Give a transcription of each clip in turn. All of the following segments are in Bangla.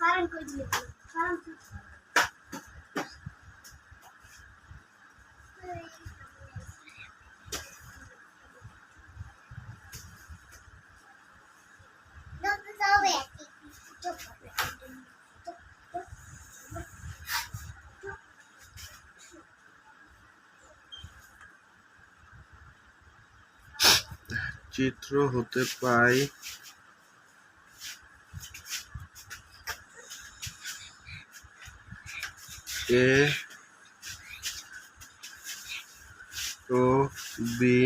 কারণ কই দিলে চিত্র হতে পাই এ ও বি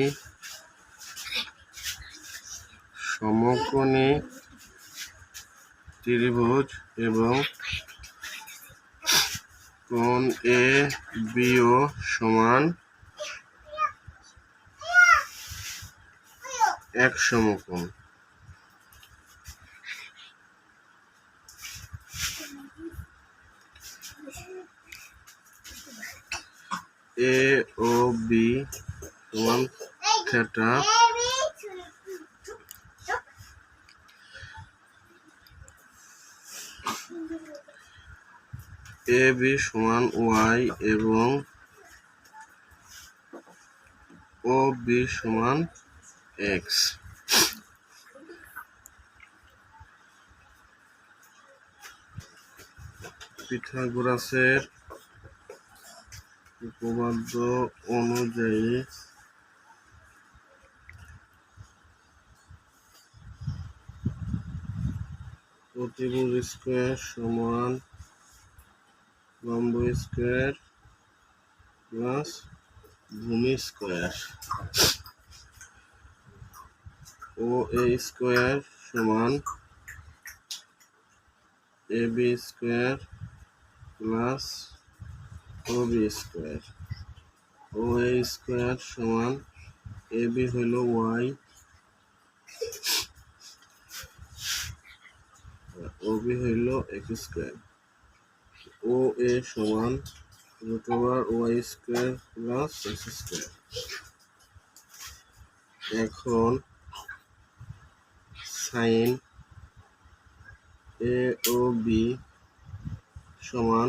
সমকোণী ত্রিভুজ এবং কোণ এ বিও সমান এক সমকোণ। এ ও বি সমান থেটা এ বি সমান ওয়াই এবং ও বি সমান এক্স পিথাগোরাসের উপপাদ্য অনুযায়ী প্রতিভুজ স্কোয়ার সমান লম্ব স্কোয়ার প্লাস ভূমি স্কোয়ার। ও এ স্কোয়ার সমান A B square plus O B square. O A square সমান এ বি হইল ওয়াই ও বি হইল এক্স স্কোয়ার। ও এ সমান root over Y square plus X square. এখন সাইন এ ও বি সমান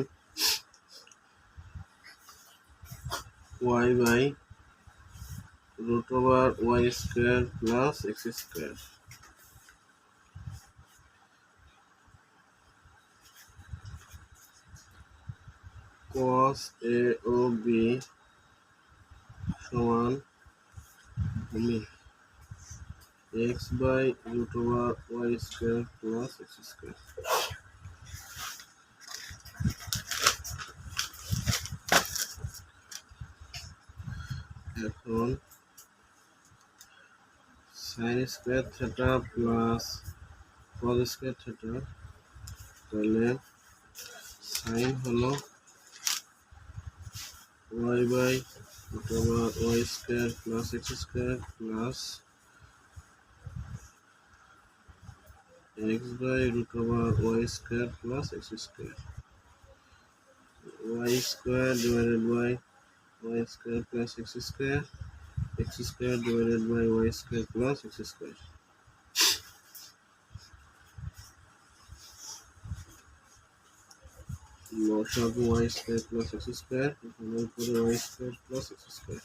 Y by root over Y square plus X square cos A O B সমান ভূমি X by root over Y square plus X square এখন sine square theta plus cos square theta তাহলে সাইন হলো Y by root over Y square plus X square plus x by root over y square plus x square. y square divided by y square plus x square x square divided by y square plus x square লসাগু y square plus x square এখানে উপরে y square plus x square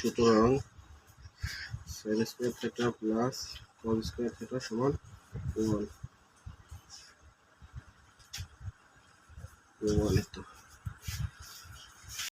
সুতরাং sin square theta plus cos square theta সমান ওয়ান প্রমাণিত